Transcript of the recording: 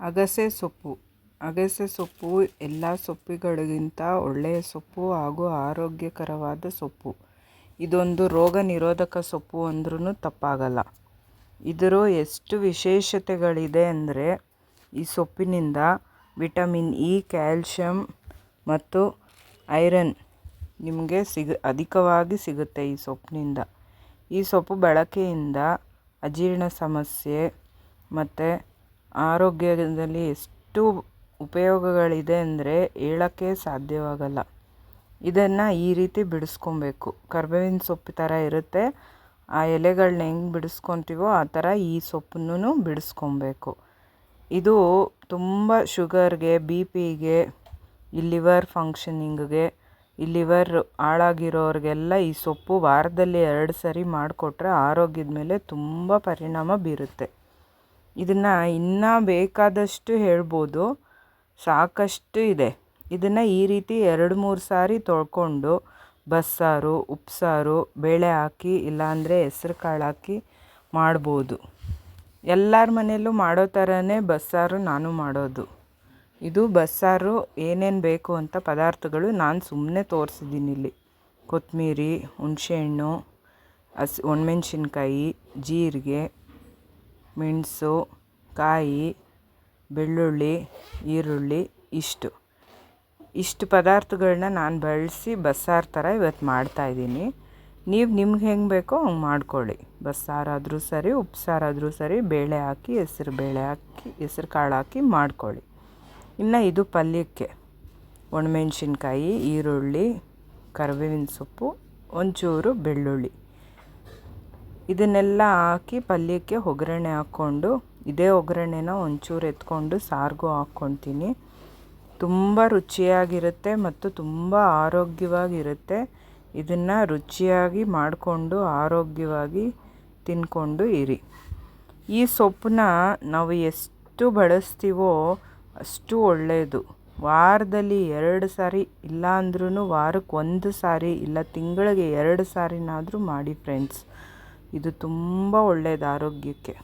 ಅಗಸೆ ಸೊಪ್ಪು. ಅಗಸೆ ಸೊಪ್ಪು ಎಲ್ಲ ಸೊಪ್ಪುಗಳಿಗಿಂತ ಒಳ್ಳೆಯ ಸೊಪ್ಪು ಹಾಗೂ ಆರೋಗ್ಯಕರವಾದ ಸೊಪ್ಪು. ಇದೊಂದು ರೋಗ ನಿರೋಧಕ ಸೊಪ್ಪು ಅಂದ್ರೂ ತಪ್ಪಾಗಲ್ಲ. ಇದರ ಎಷ್ಟು ವಿಶೇಷತೆಗಳಿದೆ ಅಂದರೆ ಈ ಸೊಪ್ಪಿನಿಂದ ವಿಟಮಿನ್ ಇ, ಕ್ಯಾಲ್ಶಿಯಂ ಮತ್ತು ಐರನ್ ನಿಮಗೆ ಸಿಗ, ಅಧಿಕವಾಗಿ ಸಿಗುತ್ತೆ ಈ ಸೊಪ್ಪಿನಿಂದ. ಈ ಸೊಪ್ಪು ಬಳಕೆಯಿಂದ ಅಜೀರ್ಣ ಸಮಸ್ಯೆ ಮತ್ತು ಆರೋಗ್ಯದಲ್ಲಿ ಎಷ್ಟು ಉಪಯೋಗಗಳಿದೆ ಅಂದರೆ ಹೇಳೋಕ್ಕೆ ಸಾಧ್ಯವಾಗಲ್ಲ. ಇದನ್ನು ಈ ರೀತಿ ಬಿಡಿಸ್ಕೊಬೇಕು. ಕರ್ಬೇವಿನ ಸೊಪ್ಪು ಥರ ಇರುತ್ತೆ. ಆ ಎಲೆಗಳನ್ನ ಹೆಂಗೆ ಬಿಡಿಸ್ಕೊತೀವೋ ಆ ಥರ ಈ ಸೊಪ್ಪನ್ನು ಬಿಡಿಸ್ಕೊಬೇಕು. ಇದು ತುಂಬ ಶುಗರ್ಗೆ, ಬಿ ಪಿಗೆ ಈ ಲಿವರ್ ಫಂಕ್ಷನಿಂಗ್ಗೆ, ಈ ಲಿವರ್ ಹಾಳಾಗಿರೋರಿಗೆಲ್ಲ ಈ ಸೊಪ್ಪು ವಾರದಲ್ಲಿ ಎರಡು ಸರಿ ಮಾಡಿಕೊಟ್ರೆ ಆರೋಗ್ಯದ ಮೇಲೆ ತುಂಬ ಪರಿಣಾಮ ಬೀರುತ್ತೆ. ಇದನ್ನು ಇನ್ನೂ ಬೇಕಾದಷ್ಟು ಹೇಳ್ಬೋದು. ಸಾಕಷ್ಟು ಇದೆ. ಇದನ್ನು ಈ ರೀತಿ ಎರಡು ಮೂರು ಸಾರಿ ತೊಳ್ಕೊಂಡು ಬಸ್ಸಾರು, ಉಪ್ಸಾರು, ಬೇಳೆ ಹಾಕಿ, ಇಲ್ಲಾಂದರೆ ಹೆಸ್ರು ಕಾಳು ಹಾಕಿ ಮಾಡ್ಬೋದು. ಎಲ್ಲರ ಮನೆಯಲ್ಲೂ ಮಾಡೋ ಥರನೇ ಬಸ್ಸಾರು ನಾನು ಮಾಡೋದು. ಇದು ಬಸ್ಸಾರು ಏನೇನು ಬೇಕು ಅಂತ ಪದಾರ್ಥಗಳು ನಾನು ಸುಮ್ಮನೆ ತೋರಿಸಿದ್ದೀನಿ ಇಲ್ಲಿ. ಕೊತ್ತಂಬ್ರಿ ಹುಣಸೆಹಣ್ಣು ಹಸಿ, ಒಣಮೆಣ್ಸಿನ್ಕಾಯಿ, ಜೀರಿಗೆ ಮೆಣಸು, ಕಾಯಿ, ಬೆಳ್ಳುಳ್ಳಿ, ಈರುಳ್ಳಿ ಇಷ್ಟು. ಇಷ್ಟು ಪದಾರ್ಥಗಳನ್ನ ನಾನು ಬಳಸಿ ಬಸ್ಸಾರು ಥರ ಇವತ್ತು ಮಾಡ್ತಾಯಿದ್ದೀನಿ ನೀವು ನಿಮ್ಗೆ ಹೆಂಗೆ ಬೇಕೋ ಹಂಗೆ ಮಾಡ್ಕೊಳ್ಳಿ. ಬಸ್ಸಾರಾದರೂ ಸರಿ, ಉಪ್ಸಾರಾದರೂ ಸರಿ, ಬೇಳೆ ಹಾಕಿ, ಹೆಸ್ರು ಬೇಳೆ ಹಾಕಿ, ಹೆಸ್ರು ಕಾಳು ಹಾಕಿ ಮಾಡ್ಕೊಳ್ಳಿ. ಇನ್ನು ಇದು ಪಲ್ಯಕ್ಕೆ ಒಣಮೆಣ್ಸಿನ್ಕಾಯಿ, ಈರುಳ್ಳಿ, ಕರಿಬೇವಿನ ಸೊಪ್ಪು, ಒಂಚೂರು ಬೆಳ್ಳುಳ್ಳಿ. ಇದನ್ನೆಲ್ಲ ಹಾಕಿ ಪಲ್ಯಕ್ಕೆ ಒಗ್ಗರಣೆ ಹಾಕ್ಕೊಂಡು, ಇದೇ ಒಗ್ಗರಣೆನ ಒಂಚೂರು ಎತ್ಕೊಂಡು ಸಾರಿಗೂ ಹಾಕ್ಕೊತೀನಿ ತುಂಬ ರುಚಿಯಾಗಿರುತ್ತೆ ಮತ್ತು ತುಂಬ ಆರೋಗ್ಯವಾಗಿರುತ್ತೆ. ಇದನ್ನು ರುಚಿಯಾಗಿ ಮಾಡಿಕೊಂಡು, ಆರೋಗ್ಯವಾಗಿ ತಿಂದ್ಕೊಂಡು ಇರಿ. ಈ ಸೊಪ್ಪನ್ನ ನಾವು ಎಷ್ಟು ಬಳಸ್ತೀವೋ ಅಷ್ಟು ಒಳ್ಳೆಯದು ವಾರದಲ್ಲಿ ಎರಡು ಸಾರಿ ಇಲ್ಲ ಅಂದ್ರೂ ವಾರಕ್ಕೆ ಒಂದು ಸಾರಿ, ಇಲ್ಲ ತಿಂಗಳಿಗೆ ಎರಡು ಸಾರಿನಾದರೂ ಮಾಡಿ ಫ್ರೆಂಡ್ಸ್ ಇದು ತುಂಬ ಒಳ್ಳೆಯದು ಆರೋಗ್ಯಕ್ಕೆ.